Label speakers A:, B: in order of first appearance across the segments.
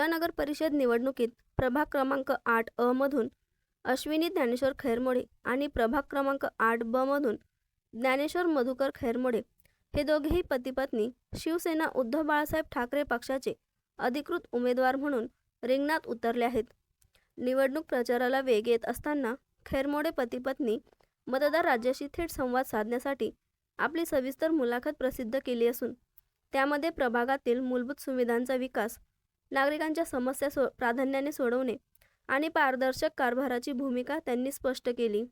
A: अकोला नगर परिषद निवडणुकीत प्रभाग क्रमांक आठ अ मधून अश्विनी ज्ञानेश्वर खैरमोडे आणि प्रभाग क्रमांक आठ ब मधून ज्ञानेश्वर मधुकर खैरमोडे हे दोघेही पतीपत्नी शिवसेना उद्धव बाळासाहेब ठाकरे पक्षाचे अधिकृत उमेदवार म्हणून रिंगणात उतरले आहेत. निवडणूक प्रचाराला वेग येत असताना खैरमोडे पतीपत्नी मतदार राज्याशी थेट संवाद साधण्यासाठी आपली सविस्तर मुलाखत प्रसिद्ध केली असून त्यामध्ये प्रभागातील मूलभूत सुविधांचा विकास नागरिकांच्या समस्या सो प्राधान्याने सोडवणे आणि पारदर्शक कारभाराची भूमिका त्यांनी स्पष्ट केली.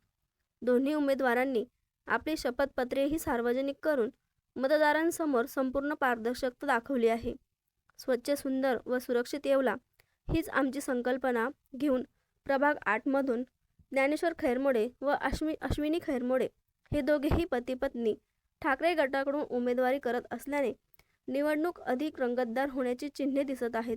A: दोन्ही उमेदवारांनी आपली शपथपत्रेही सार्वजनिक करून मतदारांसमोर संपूर्ण पारदर्शकता दाखवली आहे. स्वच्छ सुंदर व सुरक्षित येवला हीच आमची संकल्पना घेऊन प्रभाग आठमधून ज्ञानेश्वर खैरमोडे व अश्वि अश्विनी खैरमोडे हे दोघेही पतीपत्नी ठाकरे गटाकडून उमेदवारी करत असल्याने निवडणूक अधिक रंगतदार होण्याची चिन्हे दिसत आहेत.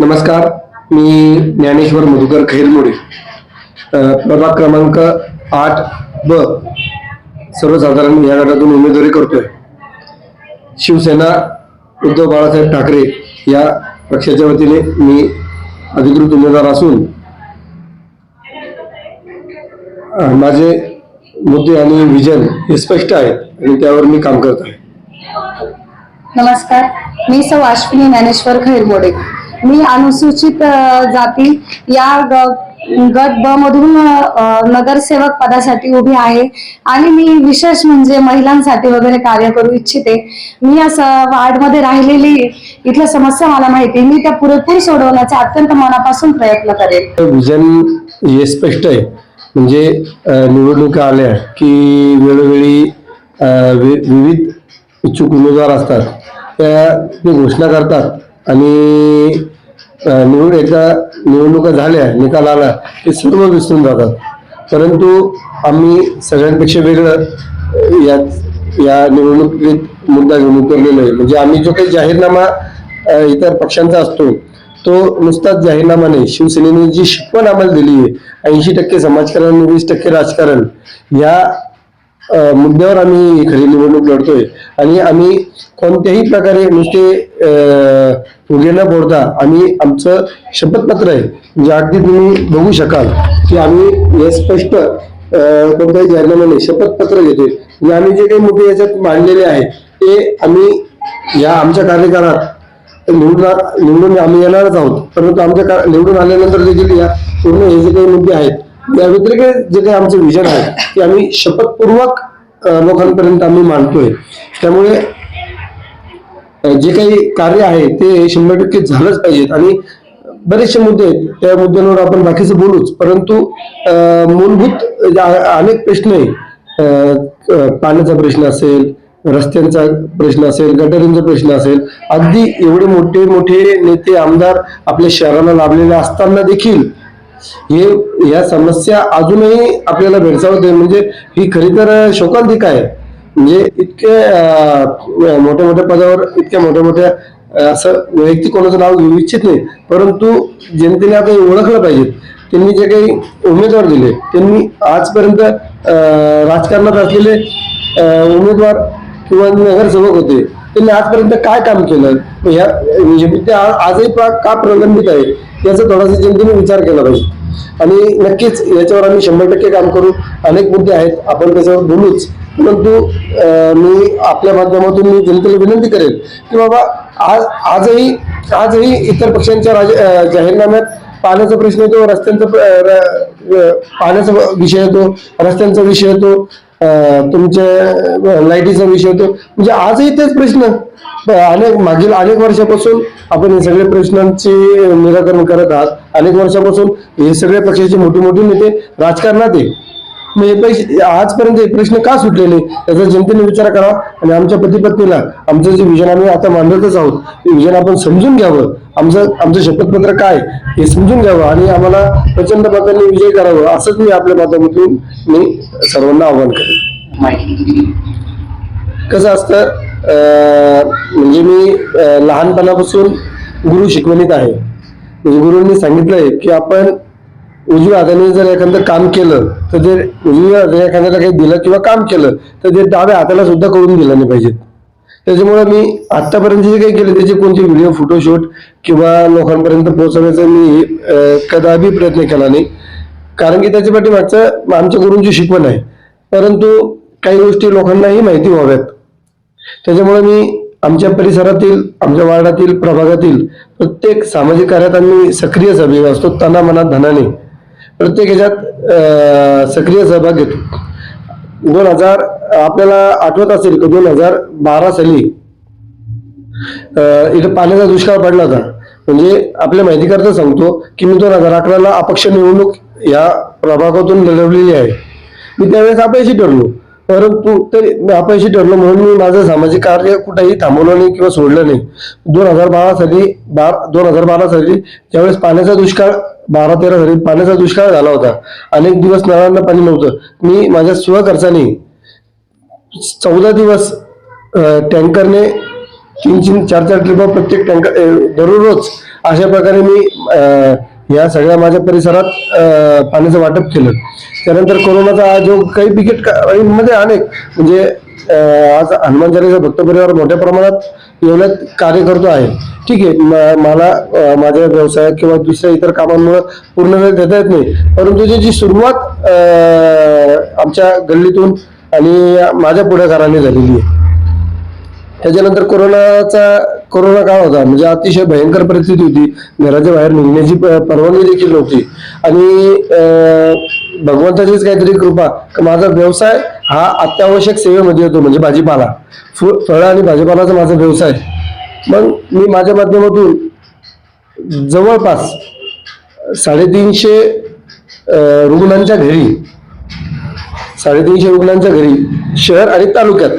B: नमस्कार मी ज्ञानेश्वर मधुकर खैरमोडे. प्रभाग क्रमांक आठ ब. सर्वसाधारण या गटातून उमेदवारी करतोय. शिवसेना उद्धव बाळासाहेब ठाकरे या पक्षाच्या वतीने मी अधिकृत उमेदवार असून माझे मुद्दे आणि विजन हे स्पष्ट आहेत. आणि त्यावर मी काम करत आहे.
C: नमस्कार. मी सौ अश्विनी ज्ञानेश्वर खैरमोडे. मी अनुसूचित जाती या गट ब मधून नगरसेवक पदासाठी उभी आहे आणि मी विशेष म्हणजे महिलांसाठी वगैरे कार्य करू इच्छिते. मी असं वार्डमध्ये राहिलेली इथल्या समस्या मला माहिती मी त्या पुरेपूर सोडवण्याचा अत्यंत मनापासून प्रयत्न करेन.
B: विजन हे स्पष्ट आहे. म्हणजे निवडणुका आल्या की वेळोवेळी विविध इच्छुक उमेदवार असतात. त्या ते घोषणा करतात आणि निवड एकदा निवडणुका झाल्या निकाल आला ते सर्व विसरून जातात. परंतु आम्ही सगळ्यांपेक्षा वेगळं या या निवडणुकीत मुद्दा घेऊन उतरलेलो आहे. म्हणजे आम्ही जो काही जाहीरनामा इतर पक्षांचा असतो तो नुसताच जाहीरनामा नाही. शिवसेनेने जी शिकवण आम्हाला दिली आहे ऐंशी टक्के समाजकारण वीस टक्के राजकारण या मुद्द्यावर आम्ही खरी निवडणूक लढतोय. आणि आम्ही कोणत्याही प्रकारे नुसते फुगे न फोडता आम्ही आमचं शपथपत्र आहे. जे अगदी तुम्ही बघू शकाल की आम्ही हे स्पष्ट कोणत्याही कोणताही नाही शपथपत्र घेतोय. म्हणजे आम्ही जे काही मुद्दे याच्यात मांडलेले आहेत ते आम्ही या आमच्या कार्यकाळात निवडून आ- निवडून आम्ही येणारच आहोत. परंतु आमच्या का- निवडून आल्यानंतर देखील या पूर्ण हे जे काही मुद्दे आहेत या व्यतिरिक्त जे काही आमचं विजन आहे ते आम्ही शपथपूर्वक लोकांपर्यंत आम्ही मांडतोय त्यामुळे जे काही कार्य आहे ते शंभर टक्के झालंच पाहिजेत. आणि बरेचसे मुद्दे आहेत त्या मुद्द्यांवर आपण बाकीचं बोलूच. परंतु मूलभूत अनेक प्रश्न आहे पाण्याचा प्रश्न असेल रस्त्यांचा प्रश्न असेल गटारींचा प्रश्न असेल अगदी एवढे मोठे मोठे नेते आमदार आपल्या शहराला लाभलेले असताना देखील हे या समस्या अजूनही आपल्याला भेडसावत म्हणजे ही खरी तर शोकांतिका आहे. म्हणजे इतके मोठ्या मोठ्या पदावर इतक्या मोठ्या मोठ्या असं वैयक्तिक कोणाचं नाव घेऊ इच्छित नाही. परंतु जनतेने आता ओळखलं पाहिजे. त्यांनी जे काही उमेदवार दिले त्यांनी आजपर्यंत राजकारणात असलेले उमेदवार किंवा नगरसेवक होते त्यांनी आजपर्यंत काय काम केलं? ह्या म्हणजे ते आजही का प्रलंबित आहे? याचा थोडासा जनतेने विचार केला पाहिजे. आणि नक्कीच याच्यावर आम्ही शंभर टक्के काम करू. अनेक मुद्दे आहेत. आपण त्याच्यावर बोलूच. परंतु मी आपल्या माध्यमातून मी जनतेला विनंती करेल की बाबा आज आजही आजही इतर पक्षांच्या राज- जाहीरनाम्यात पाण्याचा प्रश्न येतो रस्त्यांचा पाण्याचा विषय येतो रस्त्यांचा विषय येतो. अं, तुमच्या लाईटीचा विषय होतो. म्हणजे आजही तेच प्रश्न. अनेक मागील अनेक वर्षापासून आपण हे सगळे प्रश्नांचे निराकरण करत आहात. अनेक वर्षापासून हे सगळे पक्षाचे मोठे मोठे नेते राजकारणात आहे मग आजपर्यंत हे प्रश्न का सुटलेले? त्याचा जनतेने विचार करा आणि आमच्या पतीपत्नीला आमचं जे विजन आम्ही आता मांडतच आहोत ते विजन आपण समजून घ्यावं. आमचं आमचं शपथपत्र काय हे समजून घ्यावं आणि आम्हाला प्रचंड मतांनी विजय करावं असंच मी आपल्या माध्यमातून मी सर्वांना आव्हान करेन. कसं असतं म्हणजे मी लहानपणापासून गुरु शिकवणीत आहे. म्हणजे गुरुंनी सांगितलंय की आपण उजव्या हाताने जर एखादं काम केलं तर ते उजव्या एखाद्याला काही दिलं किंवा काम केलं तर ते डाव्या हाताला सुद्धा करून दिलं नाही पाहिजेत. त्याच्यामुळे मी आत्तापर्यंत जे काही केले त्याचे कोणते व्हिडिओ फोटोशूट किंवा लोकांपर्यंत पोहोचवण्याचा मी अं, कदापि प्रयत्न केला नाही. कारण की त्याच्या पाठीमागचं आमच्या गुरूंची शिकवण आहे परंतु काही गोष्टी लोकांनाही माहिती व्हाव्यात. त्याच्यामुळे मी आमच्या परिसरातील आमच्या वार्डातील प्रभागातील प्रत्येक सामाजिक कार्यात आम्ही सक्रिय सहभागी असतो तना मनात धनाने. प्रत्येक ह्याच्यात सक्रिय सहभाग घेतो. दोन हजार आपल्याला आठवत असेल की दोन हजार बारा साली इथं पाण्याचा दुष्काळ पडला होता. म्हणजे आपल्या माहितीकरता सांगतो की मी दोन हजार अकराला अपक्ष निवडणूक या प्रभागातून लढवलेली आहे. मी त्यावेळेस अपयशी ठरलो. परंतु तरी अपयशी ठरलो म्हणून मी माझं सामाजिक कार्य कुठेही थांबवलं नाही किंवा सोडलं नाही. दोन हजार बारा साली बार दोन हजार बारा साली ज्यावेळेस पाण्याचा दुष्काळ बारा तेरा साली पाण्याचा दुष्काळ झाला होता. अनेक दिवस नळांना पाणी नव्हतं. मी माझ्या स्वखर्चाने चौदा दिवस टँकरने तीन तीन चार चार ट्रिप प्रत्येक टँकर दररोज अशा प्रकारे मी या सगळ्या माझ्या परिसरात पाण्याचं वाटप केलं. त्यानंतर कोरोनाचा जो काही बिकटमध्ये अनेक म्हणजे आज हनुमानचारीचा भक्त परिवार मोठ्या प्रमाणात एवढ्यात कार्य करतो आहे. ठीक आहे म- मला माझ्या व्यवसायात किंवा दुसऱ्या इतर कामांमुळे पूर्ण वेळ देता येत नाही. परंतु त्याची सुरुवात आमच्या गल्लीतून आणि माझ्या पुढाकाराने झालेली आहे. त्याच्यानंतर कोरोनाचा कोरोना काळ होता म्हणजे अतिशय भयंकर परिस्थिती होती. घराच्या बाहेर निघण्याची प- परवानगी देखील नव्हती. आणि भगवंताचीच काहीतरी कृपा माझा व्यवसाय हा अत्यावश्यक सेवेमध्ये येतो म्हणजे भाजीपाला. फु- फळं आणि भाजीपालाचा माझा व्यवसाय. मग मी माझ्या माध्यमातून जवळपास साडेतीनशे रुग्णांच्या घरी साडेतीनशे रुग्णांच्या घरी शहर आणि तालुक्यात.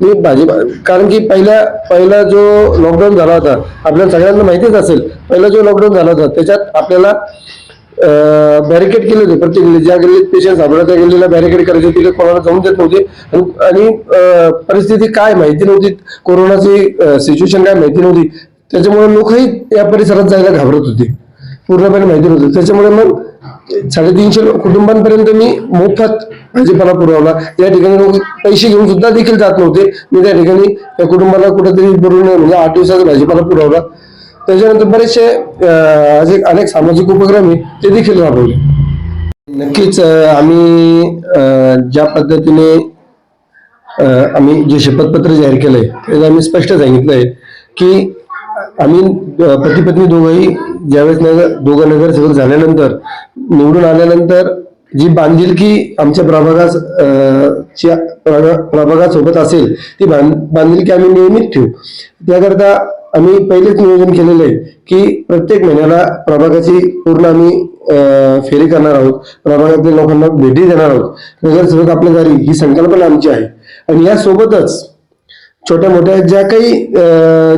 B: मी भाजी कारण की पहिला पहिला जो लॉकडाऊन झाला होता आपल्याला सगळ्यांना माहितीच असेल पहिला जो लॉकडाऊन झाला होता त्याच्यात आपल्याला बॅरिकेड केले होते प्रत्येक गल्लीत ज्या गल्लीत पेशंट सापडला त्या गल्लीला बॅरिकेड करायचे तिथे कोणाला जाऊन देत नव्हते. आणि- अं, परिस्थिती काय माहिती नव्हती. कोरोनाची सिच्युएशन काय माहिती नव्हती. त्याच्यामुळे लोकही या परिसरात जायला घाबरत होते. पूर्णपणे माहिती नव्हती. त्याच्यामुळे मग साडेतीनशे कुटुंबांपर्यंत मी मोफत भाजीपाला पुरवला. या ठिकाणी लोक पैसे घेऊन सुद्धा देखील जात नव्हते. मी त्या ठिकाणी त्या कुटुंबाला कुठेतरी भरून म्हणजे आठ दिवसाचा भाजीपाला पुरवला. त्याच्यानंतर बरेचसे असे अनेक सामाजिक उपक्रम आहे ते देखील राबवले. नक्कीच आम्ही ज्या पद्धतीने आम्ही जे शपथपत्र जाहीर केलंय त्याचं आम्ही स्पष्ट सांगितलंय की आम्ही पती पत्नी दोघंही ज्यावेळेस नगर दोघं नगरसेवक झाल्यानंतर निवडून आल्यानंतर जी बांधिलकी आमच्या प्रभागास च्या प्रभा- प्रभागासोबत असेल ती बांध बांधिलकी आम्ही नियमित ठेवू. त्याकरता आम्ही पहिलेच नियोजन केलेलं आहे की प्रत्येक महिन्याला प्रभागाची पूर्ण आम्ही फेरी करणार आहोत. प्रभागातील लोकांना भेटी देणार आहोत. नगरसेवक आपल्या दारी ही संकल्पना आमची आहे. आणि यासोबतच छोट्या मोठ्या ज्या काही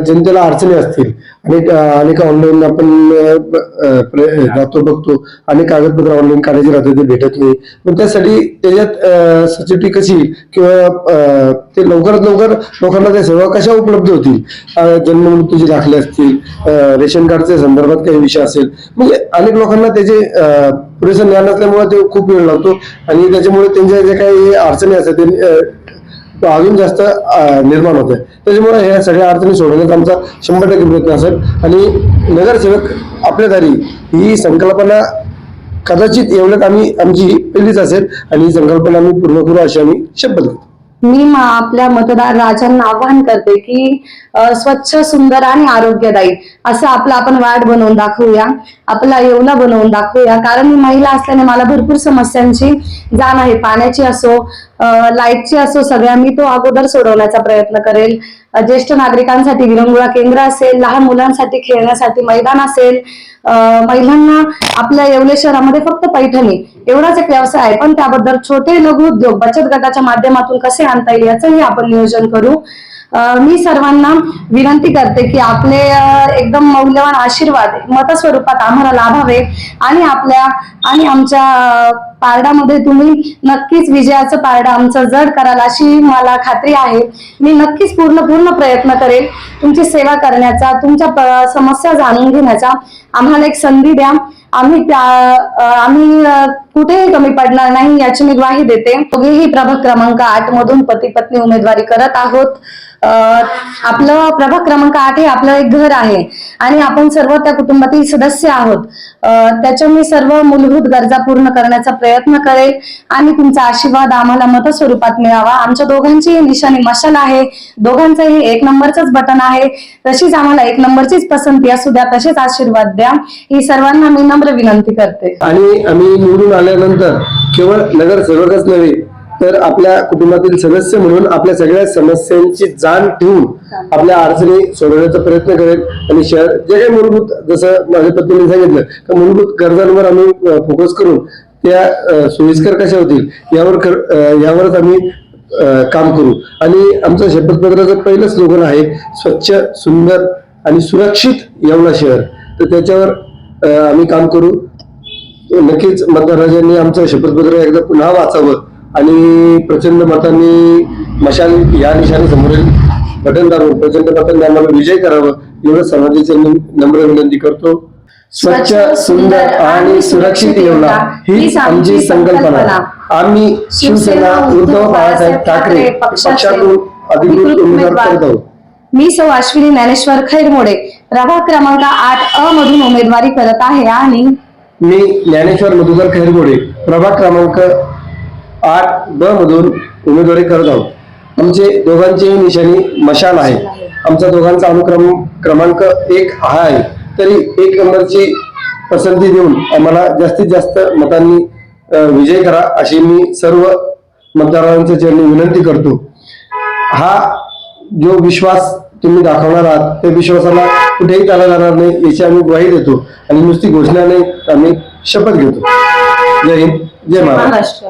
B: जनतेला अडचणी असतील अनेक अनेक ऑनलाईन आपण अं, जातो बघतो आणि कागदपत्र ऑनलाईन काढायची राहते ते भेटत नाही. मग त्यासाठी त्याच्यात सचिटी कशी किंवा ते लवकरात लवकर लोकांना त्या सेवा कशा उपलब्ध होतील? जन्म जन्ममृत्यूचे दाखले असतील रेशन कार्डच्या संदर्भात काही विषय असेल म्हणजे अनेक लोकांना त्याचे पुरेसं ज्ञान असल्यामुळे ते खूप वेळ लागतो आणि त्याच्यामुळे त्यांच्या ज्या काही अडचणी असतात ते अजून जास्त निर्माण होत आहे त्याच्यामुळे ह्या सगळ्या अडचणी सोडवण्याचा आमचा शंभर टक्के प्रयत्न असेल. आणि नगरसेवक आपल्या दारी ही संकल्पना कदाचित एवढ्यात आम्ही आमची पहिलीच असेल. आणि ही संकल्पना आम्ही पूर्ण करू अशी आम्ही शपथ घेतो.
C: मी आपल्या मतदार राजांना आवाहन करते की स्वच्छ सुंदर आणि आरोग्यदायी असं आपलं आपण वार्ड बनवून दाखवूया. आपला येवला बनवून दाखवूया. कारण मी महिला असल्याने मला भरपूर समस्यांची जाण आहे. पाण्याची असो लाईटची असो सगळ्या मी तो अगोदर सोडवण्याचा प्रयत्न करेल. ज्येष्ठ नागरिकांसाठी विरंगुळा केंद्र असेल लहान मुलांसाठी खेळण्यासाठी मैदान असेल महिलांना आपल्या येवले शहरामध्ये फक्त पैठणी एवढाच एक व्यवसाय आहे. पण त्याबद्दल छोटे लघु उद्योग बचत गटाच्या माध्यमातून कसे आणता येईल याचंही आपण नियोजन करू. मी सर्वांना विनंती करते की आपले एकदम मौल्यवान आशीर्वाद मतस्वरूपात आम्हाला लाभावे आणि आपल्या आणि आमच्या पारडामध्ये तुम्ही नक्कीच विजयाचं पारडा आमचं जड कराल अशी मला खात्री आहे. मी नक्कीच पूर्ण पूर्ण प्रयत्न करेल तुमची सेवा करण्याचा तुमच्या समस्या जाणून घेण्याचा. आम्हाला एक संधी द्या. आम्ही त्या आम्ही कुठेही कमी पडणार नाही याची मी ग्वाही देते. दोघेही प्रभाग क्रमांक आठ मधून पती पत्नी उमेदवारी करत आहोत. आपलं प्रभाग क्रमांक आठ हे आपलं एक घर आहे. आणि आपण सर्व त्या कुटुंबातील सदस्य आहोत. त्याच्या मी सर्व मूलभूत गरजा पूर्ण करण्याचा प्रयत्न करेल आणि तुमचा आशीर्वाद आम्हाला मत स्वरूपात मिळावा. आमच्या दोघांची निशाणी मशाल आहे. दोघांचंही एक नंबरच बटन आहे. तशीच आम्हाला एक नंबरचीच पसंती असू द्या तसेच आशीर्वाद द्या. ही सर्वांना मी नम्र विनंती करते.
B: आणि आम्ही निवडून आल्यानंतर केवळ नगरसेवकच नव्हे तर आपल्या कुटुंबातील सदस्य म्हणून आपल्या सगळ्या समस्यांची जाण ठेवून आपल्या अडचणी सोडवण्याचा प्रयत्न करेल. आणि शहर जे काही मूलभूत जसं माझ्या पत्नीने सांगितलं का मूलभूत गरजांवर आम्ही फोकस करून त्या सोयीस्कर कशा होतील यावर कर- यावरच आम्ही काम करू. आणि आमचं शपथपत्राचं पहिलं स्लोगन आहे स्वच्छ सुंदर आणि सुरक्षित येवला शहर. तर त्याच्यावर आम्ही काम करू. नक्कीच मतदारांनी आमचं शपथपत्र एकदा पुन्हा वाचावं. आणि प्रचंड मतांनी मशाल या निशाने समोरील बटन दाबून प्रचंड मतांनी आम्हाला विजय करावं एवढं समाजाची नम्र विनंती करतो. स्वच्छ सुंदर आणि सुरक्षित येवला हीच आमची संकल्पना. आम्ही शिवसेना उद्धव बाळासाहेब ठाकरे पक्षातून अधिकृत उमेदवार करत
C: मी सौ अश्विनी ज्ञानेश्वर खैरमोडे. प्रभाग क्रमांक आठ अ मधून उमेदवारी करत आहे आणि
B: मी ज्ञानेश्वर मधुकर खैरगोडे प्रभाग क्रमांक आठ ब मधून उमेदवारी करत आहोत. आमचे दोघांचीही निशाणी मशाल आहे. आमचा दोघांचा अनुक्रम क्रमांक एक हा आहे. तरी एक नंबरची पसंती देऊन आम्हाला जास्तीत जास्त मतांनी विजय करा अशी मी सर्व मतदारांच्या चरणी विनंती करतो. हा जो विश्वास तुम्ही दाखवणार आहात त्या विश्वासाला कुठेही त्याला जाणार नाही याची आम्ही ग्वाही देतो. आणि नुसती घोषणा नाही आम्ही शपथ घेतो. जय हिंद जय
C: महाराष्ट्र.